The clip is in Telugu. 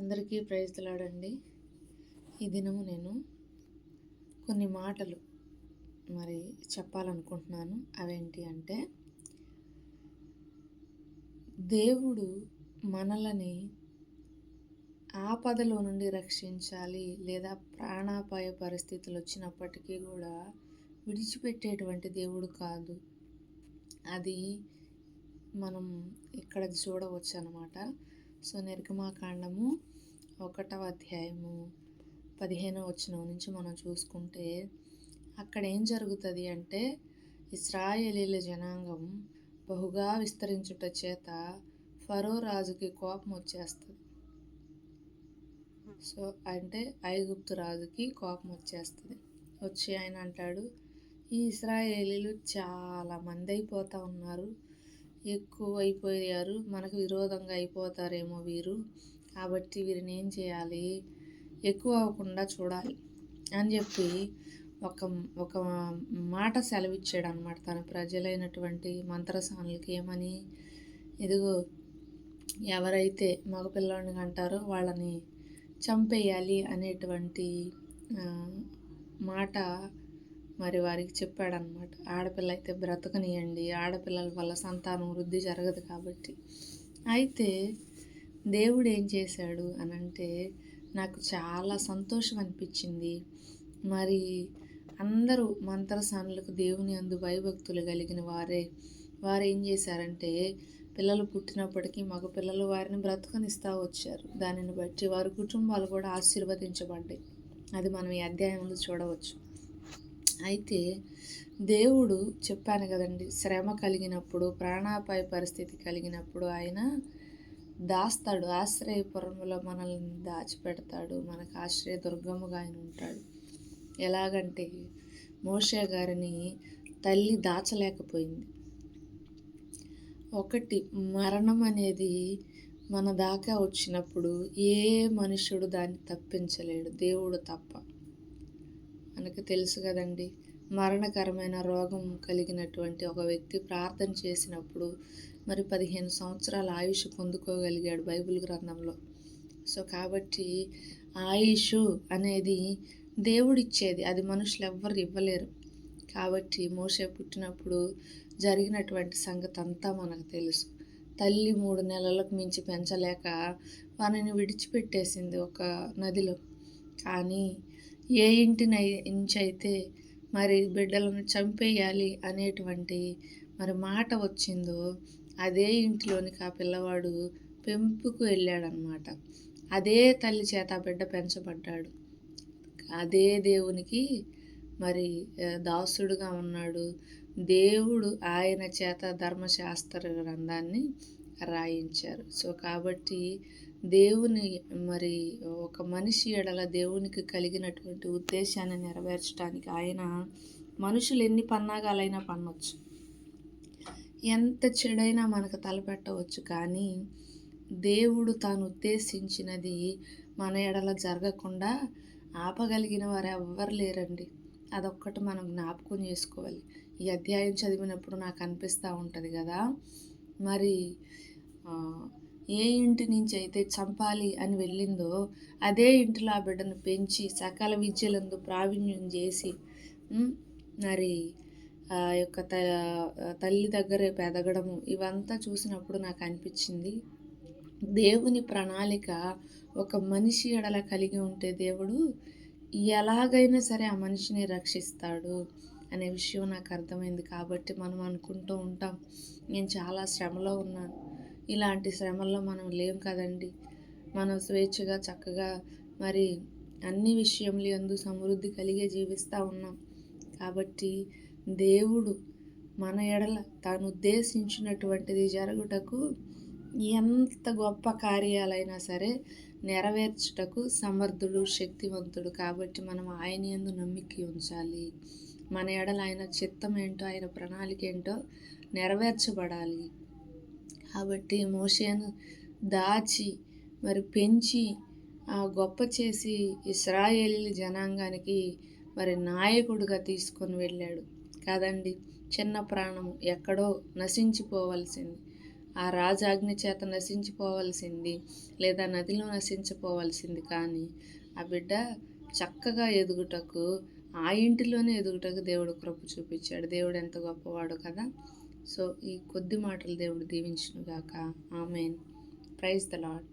అందరికీ ప్రైజ్లాడండి ఈ దినము నేను కొన్ని మాటలు మరి చెప్పాలనుకుంటున్నాను. అవేంటి అంటే దేవుడు మనలని ఆపదలో నుండి రక్షించాలి లేదా ప్రాణాపాయ పరిస్థితులు వచ్చినప్పటికీ కూడా విడిచిపెట్టేటువంటి దేవుడు కాదు. అది మనం ఇక్కడ చూడవచ్చు అనమాట సో నిర్గమాకాండము ఒకటవ అధ్యాయము పదిహేనవ వచ్చిన నుంచి మనం చూసుకుంటే అక్కడ ఏం జరుగుతుంది అంటే ఇస్రాయేలీల జనాంగం బహుగా విస్తరించుట చేత ఫరో రాజుకి కోపం వచ్చేస్తుంది. సో అంటే ఐగుప్తు రాజుకి కోపం వచ్చేస్తుంది. వచ్చి ఆయన అంటాడు ఈ ఇస్రాయేలీలు చాలా మంది అయిపోతూ ఉన్నారు. ఎక్కువ అయిపోయారు మనకు విరోధంగా అయిపోతారేమో వీరు. కాబట్టి వీరిని ఏం చేయాలి? ఎక్కువ అవ్వకుండా చూడాలి అని చెప్పి ఒక ఒక మాట సెలవిచ్చాడు అనమాట తన ప్రజలైనటువంటి మంత్రసానులకి. ఏమని? ఇదిగో ఎవరైతే మగపిల్లని అంటారో వాళ్ళని చంపేయాలి అనేటువంటి మాట మరి వారికి చెప్పాడనమాట ఆడపిల్ల అయితే బ్రతకనియండి ఆడపిల్లల వల్ల సంతానం వృద్ధి జరగదు కాబట్టి. అయితే దేవుడు ఏం చేశాడు అని అంటే నాకు చాలా సంతోషం అనిపించింది మరి అందరూ మంత్రసానులకు దేవుని అందు భయభక్తులు కలిగిన వారే. వారు ఏం చేశారంటే పిల్లలు పుట్టినప్పటికీ మగ పిల్లలు వారిని బ్రతకనిస్తూ వచ్చారు. దానిని బట్టి వారి కుటుంబాలు కూడా ఆశీర్వదించబడ్డాయి. అది మనం ఈ అధ్యాయంలో చూడవచ్చు. అయితే దేవుడు చెప్పాను కదండి శ్రమ కలిగినప్పుడు ప్రాణాపాయ పరిస్థితి కలిగినప్పుడు ఆయన దాస్తాడు ఆశ్రయపురంలో మనల్ని దాచిపెడతాడు మనకు ఆశ్రయ దుర్గముగా ఆయన ఉంటాడు. ఎలాగంటే మోషే గారిని తల్లి దాచలేకపోయింది. ఒకటి మరణం అనేది మన దాకా వచ్చినప్పుడు ఏ మనుషుడు దాన్ని తప్పించలేడు దేవుడు తప్ప. మనకు తెలుసు కదండి. మరణకరమైన రోగం కలిగినటువంటి ఒక వ్యక్తి ప్రార్థన చేసినప్పుడు మరి పదిహేను సంవత్సరాల ఆయుష్ పొందుకోగలిగాడు బైబిల్ గ్రంథంలో. సో కాబట్టి ఆయుష్ అనేది దేవుడిచ్చేది. అది మనుషులు ఎవ్వరు ఇవ్వలేరు. కాబట్టి మోసే పుట్టినప్పుడు జరిగినటువంటి సంగతి అంతా మనకు తెలుసు. తల్లి మూడు నెలలకు మించి పెంచలేక వానిని విడిచిపెట్టేసింది ఒక నదిలో. కానీ ఏ ఇంటి ఇంచైతే మరి బిడ్డలను చంపేయాలి అనేటువంటి మరి మాట వచ్చిందో అదే ఇంటిలోనికి ఆ పిల్లవాడు పెంపుకు వెళ్ళాడనమాట. అదే తల్లి చేత బిడ్డ పెంచబడ్డాడు. అదే దేవునికి మరి దాసుడుగా ఉన్నాడు. దేవుడు ఆయన చేత ధర్మశాస్త్ర గ్రంథాన్ని రాయించారు. సో కాబట్టి దేవుని మరి ఒక మనిషి ఎడల దేవునికి కలిగినటువంటి ఉద్దేశాన్ని నెరవేర్చడానికి ఆయన మనుషులు ఎన్ని పన్నాగాలైనా పన్నొచ్చు ఎంత చెడైనా మనకు తలపెట్టవచ్చు కానీ దేవుడు తాను ఉద్దేశించినది మన ఎడల జరగకుండా ఆపగలిగిన వారు ఎవ్వరు లేరండి. అదొక్కటి మనం జ్ఞాపకం చేసుకోవాలి. ఈ అధ్యాయం చదివినప్పుడు నాకు అనిపిస్తూ ఉంటుంది కదా. మరి ఏ ఇంటి నుంచి అయితే చంపాలి అని వెళ్ళిందో అదే ఇంటిలో ఆ బిడ్డను పెంచి సకల విద్యలందు ప్రావీణ్యం చేసి మరి ఆ యొక్క త తల్లి దగ్గరే పెదగడము ఇవంతా చూసినప్పుడు నాకు అనిపించింది దేవుని ప్రణాళిక ఒక మనిషి ఎడల కలిగి ఉంటే దేవుడు ఎలాగైనా సరే ఆ మనిషిని రక్షిస్తాడు అనే విషయం నాకు అర్థమైంది కాబట్టి మనం అనుకుంటూ ఉంటాం. నేను చాలా శ్రమలో ఉన్నాను. ఇలాంటి శ్రమల్లో మనం లేం కదండి. మనం స్వేచ్ఛగా చక్కగా మరి అన్ని విషయంలో ఎందు సమృద్ధి కలిగే జీవిస్తూ ఉన్నాం. కాబట్టి దేవుడు మన ఎడల తాను ఉద్దేశించినటువంటిది జరుగుటకు ఎంత గొప్ప కార్యాలైనా సరే నెరవేర్చుటకు సమర్థుడు శక్తివంతుడు. కాబట్టి మనం ఆయన ఎందు నమ్మిక ఉంచాలి. మన ఎడల ఆయన చిత్తం ఏంటో ఆయన ప్రణాళిక ఏంటో నెరవేర్చబడాలి. కాబట్టి మోషేను దాచి మరి పెంచి గొప్ప చేసి ఇస్రాయేలీ జనాంగానికి మరి నాయకుడిగా తీసుకొని వెళ్ళాడు. కాదండి చిన్న ప్రాణం ఎక్కడో నశించిపోవలసింది. ఆ రాజాజ్ఞ చేత నశించిపోవలసింది లేదా నదిలో నశించిపోవలసింది కానీ ఆ బిడ్డ చక్కగా ఎదుగుటకు ఆ ఇంటిలోనే ఎదుగుటకు దేవుడు కృప చూపించాడు. దేవుడు ఎంత గొప్పవాడు కదా. సో ఈ కొద్ది మాటలు దేవుడు దీవించునుగాక. ఆమెన్. Praise the lord